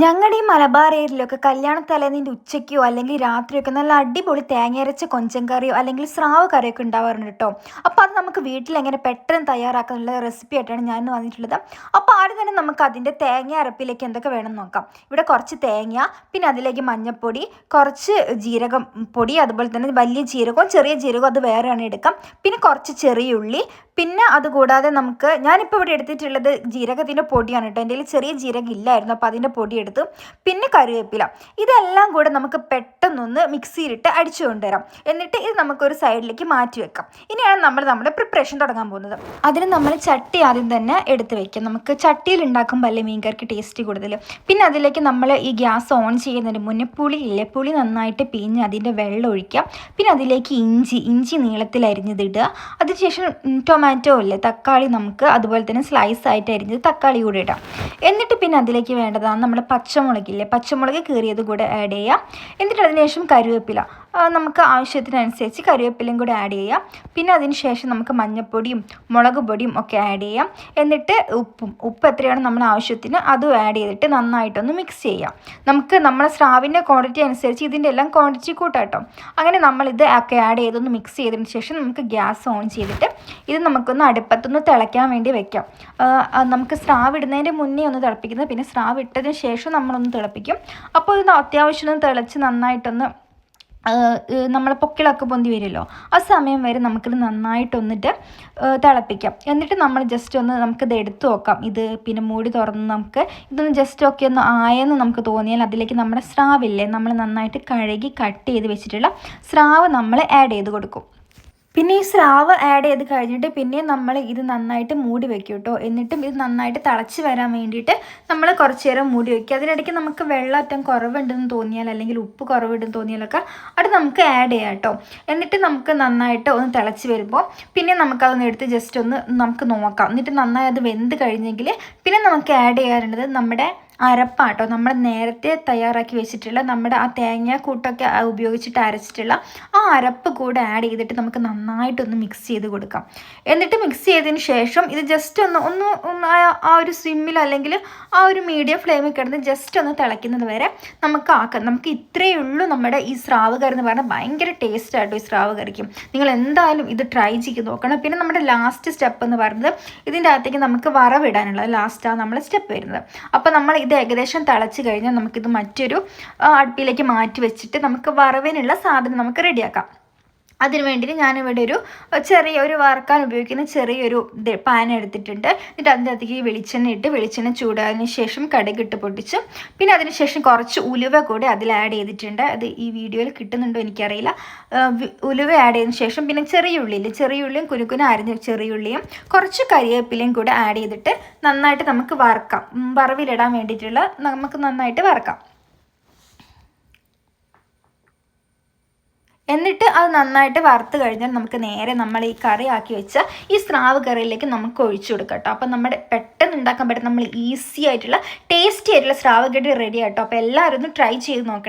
ഞങ്ങളുടെ ഈ മലബാർ ഏരിയയിലൊക്കെ കല്യാണ തലേന്നിന്റെ ഉച്ചയ്ക്കോ അല്ലെങ്കിൽ രാത്രിയൊക്കെ നല്ല അടിപൊളി തേങ്ങയരച്ച കൊഞ്ചൻ കറിയോ അല്ലെങ്കിൽ സ്രാവ് കറിയൊക്കെ ഉണ്ടാവാറുണ്ട് കേട്ടോ അപ്പോൾ അത് നമുക്ക് വീട്ടിൽ എങ്ങനെ പെട്ടെന്ന് തയ്യാറാക്കാനുള്ള റെസിപ്പി ആയിട്ടാണ് ഞാൻ വന്നിട്ടുള്ളത്. അപ്പോൾ ആദ്യം തന്നെ നമുക്ക് അതിന്റെ തേങ്ങ അരപ്പിലേക്ക് എന്തൊക്കെ വേണം നോക്കാം. ഇവിടെ കുറച്ച് തേങ്ങ പിന്നെ അതിലേക്ക് മഞ്ഞൾപ്പൊടി കുറച്ച് ജീരകം പൊടി അതുപോലെ തന്നെ വലിയ ജീരകവും ചെറിയ ജീരകവും അത് വേറെയാണ് എടുക്കാം. പിന്നെ കുറച്ച് ചെറിയ ഉള്ളി പിന്നെ അതുകൂടാതെ നമുക്ക് ഞാനിപ്പോൾ ഇവിടെ എടുത്തിട്ടുള്ളത് ജീരകത്തിന്റെ പൊടിയാണ് കേട്ടോ. എന്റെ ചെറിയ ജീരകം ഇല്ലായിരുന്നു അപ്പോൾ അതിന്റെ പൊടി എടുത്തു. പിന്നെ കറിവേപ്പില. ഇതെല്ലാം കൂടെ നമുക്ക് പെട്ടെന്നൊന്ന് മിക്സിയിലിട്ട് അടിച്ചു കൊണ്ടുവരാം. എന്നിട്ട് ഇത് നമുക്കൊരു സൈഡിലേക്ക് മാറ്റി വെക്കാം. ഇനിയാണ് നമ്മൾ നമ്മുടെ പ്രിപ്പറേഷൻ തുടങ്ങാൻ പോകുന്നത്. അതിന് നമ്മൾ ചട്ടി ആദ്യം തന്നെ എടുത്ത് വെക്കാം. നമുക്ക് ചട്ടിയിൽ ഉണ്ടാക്കുമ്പോൾ അല്ലേ മീൻകറിക്ക് ടേസ്റ്റ് കൂടുതൽ. പിന്നെ അതിലേക്ക് നമ്മൾ ഈ ഗ്യാസ് ഓൺ ചെയ്യുന്നതിന് മുന്നേ പുളി ഇല്ലേ പുളി നന്നായിട്ട് പിഞ്ഞ് അതിന്റെ വെള്ളം ഒഴിക്കുക പിന്നെ അതിലേക്ക് ഇഞ്ചി ഇഞ്ചി നീളത്തിൽ അരിഞ്ഞതിടുക. അതിനുശേഷം ടൊമാറ്റോ ഇല്ലേ? തക്കാളി നമുക്ക് അതുപോലെ തന്നെ സ്ലൈസ് ആയിട്ട് അരിഞ്ഞത് തക്കാളി കൂടി ഇടാം. എന്നിട്ട് പിന്നെ അതിലേക്ക് വേണ്ടതാണ് നമ്മുടെ പച്ചമുളകില്ലേ? പച്ചമുളക് കീറിയത് കൂടെ ആഡ് ചെയ്യുക എന്നിട്ട് അതിനുശേഷം കരുവേപ്പില. ആ, നമുക്ക് ആവശ്യത്തിനനുസരിച്ച് കറിവേപ്പിലയും കൂടി ആഡ് ചെയ്യാം. പിന്നെ അതിന് ശേഷം നമുക്ക് മഞ്ഞൾപ്പൊടിയും മുളക് പൊടിയും ഒക്കെ ആഡ് ചെയ്യാം. എന്നിട്ട് ഉപ്പും ഉപ്പ് എത്രയാണ് നമ്മൾ ആവശ്യത്തിന് അതും ആഡ് ചെയ്തിട്ട് നന്നായിട്ടൊന്ന് മിക്സ് ചെയ്യാം. നമുക്ക് നമ്മുടെ സ്രാവിന്റെ ക്വാണ്ടിറ്റി അനുസരിച്ച് ഇതിന്റെ എല്ലാം ക്വാണ്ടിറ്റി കൂട്ടാട്ടോ അങ്ങനെ നമ്മളിത് ഒക്കെ ആഡ് ചെയ്തൊന്ന് മിക്സ് ചെയ്തതിന് ശേഷം നമുക്ക് ഗ്യാസ് ഓൺ ചെയ്തിട്ട് ഇത് നമുക്കൊന്ന് അടുപ്പത്തൊന്ന് തിളയ്ക്കാൻ വേണ്ടി വെക്കാം. നമുക്ക് സ്രാവ് ഇടുന്നതിന്റെ മുന്നേ ഒന്ന് തിളപ്പിക്കുന്നത് പിന്നെ സ്രാവ് ഇട്ടതിന് ശേഷം നമ്മളൊന്ന് തിളപ്പിക്കും. അപ്പോൾ ഇത് അത്യാവശ്യം ഒന്ന് തിളച്ച് നന്നായിട്ടൊന്ന് നമ്മളെ പൊക്കിളൊക്കെ പൊന്തി വരുമല്ലോ. ആ സമയം വരെ നമുക്കിത് നന്നായിട്ടൊന്നിട്ട് തിളപ്പിക്കാം. എന്നിട്ട് നമ്മൾ ജസ്റ്റ് ഒന്ന് നമുക്കിത് എടുത്തു നോക്കാം. ഇത് പിന്നെ മൂടി തുറന്ന് നമുക്ക് ഇതൊന്ന് ജസ്റ്റ് ഒക്കെ ഒന്ന് ആയെന്ന് നമുക്ക് തോന്നിയാൽ അതിലേക്ക് നമ്മുടെ സ്രാവില്ലേ നമ്മൾ നന്നായിട്ട് കഴുകി കട്ട് ചെയ്ത് വെച്ചിട്ടുള്ള സ്രാവ് നമ്മൾ ആഡ് ചെയ്ത് കൊടുക്കും. പിന്നെ ഈ സ്രാവ് ആഡ് ചെയ്ത് കഴിഞ്ഞിട്ട് പിന്നെ നമ്മൾ ഇത് നന്നായിട്ട് മൂടി വെക്കും കേട്ടോ എന്നിട്ടും ഇത് നന്നായിട്ട് തിളച്ച് വരാൻ വേണ്ടിയിട്ട് നമ്മൾ കുറച്ച് നേരം മൂടി വെക്കുക അതിനിടയ്ക്ക് നമുക്ക് വെള്ളമറ്റം കുറവുണ്ടെന്ന് തോന്നിയാൽ അല്ലെങ്കിൽ ഉപ്പ് കുറവുണ്ടെന്ന് തോന്നിയാലൊക്കെ അത് നമുക്ക് ആഡ് ചെയ്യാം കേട്ടോ എന്നിട്ട് നമുക്ക് നന്നായിട്ട് ഒന്ന് തിളച്ച് വരുമ്പോൾ പിന്നെ നമുക്കതൊന്ന് എടുത്ത് ജസ്റ്റ് ഒന്ന് നമുക്ക് നോക്കാം. എന്നിട്ട് നന്നായി അത് വെന്ത് കഴിഞ്ഞെങ്കിൽ പിന്നെ നമുക്ക് ആഡ് ചെയ്യാറുള്ളത് നമ്മുടെ അരപ്പാട്ടോ. നമ്മൾ നേരത്തെ തയ്യാറാക്കി വെച്ചിട്ടുള്ള നമ്മുടെ ആ തേങ്ങ കൂട്ടൊക്കെ ഉപയോഗിച്ചിട്ട് അരച്ചിട്ടുള്ള ആ അരപ്പ് കൂടെ ആഡ് ചെയ്തിട്ട് നമുക്ക് നന്നായിട്ടൊന്ന് മിക്സ് ചെയ്ത് കൊടുക്കാം. എന്നിട്ട് മിക്സ് ചെയ്തതിന് ശേഷം ഇത് ജസ്റ്റ് ഒന്ന് ഒന്ന് ആ- ഒരു സ്വിമ്മിൽ അല്ലെങ്കിൽ ആ ഒരു മീഡിയം ഫ്ലെയിമിൽ കിടന്ന് ജസ്റ്റ് ഒന്ന് തിളയ്ക്കുന്നത് വരെ നമുക്ക് ആക്കാം. നമുക്ക് ഇത്രയേ ഉള്ളൂ നമ്മുടെ ഈ സ്രാവ് കറി എന്ന് പറഞ്ഞാൽ ഭയങ്കര ടേസ്റ്റ് ആട്ടോ ഈ സ്രാവ് കറിക്കും. നിങ്ങൾ എന്തായാലും ഇത് ട്രൈ ചെയ്ത് നോക്കണം. പിന്നെ നമ്മുടെ ലാസ്റ്റ് സ്റ്റെപ്പ് എന്ന് പറയുന്നത് ഇതിന്റെ അകത്തേക്ക് നമുക്ക് വറവിടാനുള്ളത് ലാസ്റ്റാണ് നമ്മുടെ സ്റ്റെപ്പ് വരുന്നത്. അപ്പോൾ നമ്മൾ ഏകദേശം തിളച്ച് കഴിഞ്ഞാൽ നമുക്കിത് മറ്റൊരു അടുപ്പിലേക്ക് മാറ്റി വെച്ചിട്ട് നമുക്ക് വറവിനുള്ള സാധനം നമുക്ക് റെഡിയാക്കാം അതിന് വേണ്ടിയിട്ട് ഞാനിവിടെ ഒരു ചെറിയ ഒരു വറുക്കാൻ ഉപയോഗിക്കുന്ന ചെറിയൊരു പാൻ എടുത്തിട്ടുണ്ട്. എന്നിട്ട് അതിന്റെ അകത്തേക്ക് ഈ വെളിച്ചെണ്ണ ഇട്ട് വെളിച്ചെണ്ണ ചൂടായതിനു ശേഷം കടുക് ഇട്ട് പൊട്ടിച്ച്. പിന്നെ അതിന് ശേഷം കുറച്ച് ഉലുവ കൂടി അതിൽ ആഡ് ചെയ്തിട്ടുണ്ട്. അത് ഈ വീഡിയോയിൽ കിട്ടുന്നുണ്ടോ എനിക്കറിയില്ല. ഉലുവ ആഡ് ചെയ്തതിന് ശേഷം പിന്നെ ചെറിയ ഉള്ളിയിൽ ചെറിയ ഉള്ളിയും കുനുക്കുന അരിഞ്ഞ ചെറിയ ഉള്ളിയും കുറച്ച് കരിവേപ്പിലയും കൂടെ ആഡ് ചെയ്തിട്ട് നന്നായിട്ട് നമുക്ക് വറുക്കാം. വറവിലിടാൻ വേണ്ടിയിട്ടുള്ള നമുക്ക് നന്നായിട്ട് വറുക്കാം. എന്നിട്ട് അത് നന്നായിട്ട് വറുത്ത് കഴിഞ്ഞാൽ നമുക്ക് നേരെ നമ്മൾ ഈ കറി ആക്കി വെച്ച ഈ സ്രാവ് കറിയിലേക്ക് നമുക്ക് ഒഴിച്ചു കൊടുക്കാം കേട്ടോ. അപ്പം നമ്മുടെ പെട്ടെന്ന് ഉണ്ടാക്കാൻ പറ്റും നമ്മൾ ഈസി ആയിട്ടുള്ള ടേസ്റ്റി ആയിട്ടുള്ള സ്രാവ് കറി റെഡി ആട്ടോ. അപ്പോൾ എല്ലാവരും ഒന്ന് ട്രൈ ചെയ്ത് നോക്കണേ.